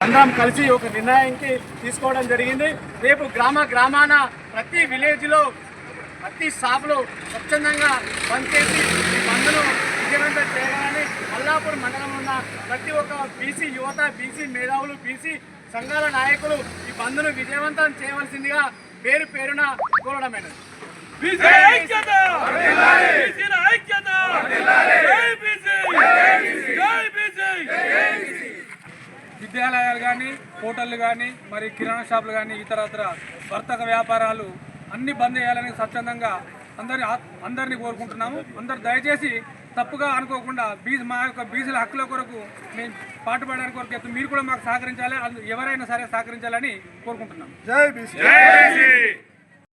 అందరం కలిసి ఒక నిర్ణయానికి తీసుకోవడం జరిగింది. రేపు గ్రామ గ్రామాన ప్రతి విలేజ్లో ప్రతి షాప్లో స్వచ్ఛందంగా పనిచేసి మందులు విజయవంతం చేయాలని మల్లాపూర్ మండలంలో ఉన్న ప్రతి ఒక్క బీసీ యువత బీసీ మేధావులు బీసీ సంఘాల నాయకులు ఈ బంద్ను విజయవంతం చేయవలసిందిగా పేరు పేరున కోరడమైనది బీసీ విద్యాలయాలు కానీ హోటళ్ళు కానీ మరి కిరాణా షాపులు కానీ ఇతరత్ర వర్తక వ్యాపారాలు అన్ని బంద్ చేయాలని స్వచ్ఛందంగా అందరి అందరినీ కోరుకుంటున్నాము. అందరు దయచేసి తప్పుగా అనుకోకుండా బీజ్ మా యొక్క బీసీల హక్కుల కొరకు మేము పాటుపడడానికి కొరకు మీరు కూడా మాకు సహకరించాలి ఎవరైనా సరే సహకరించాలని కోరుకుంటున్నాం. జై బీసీ. జై బీసీ.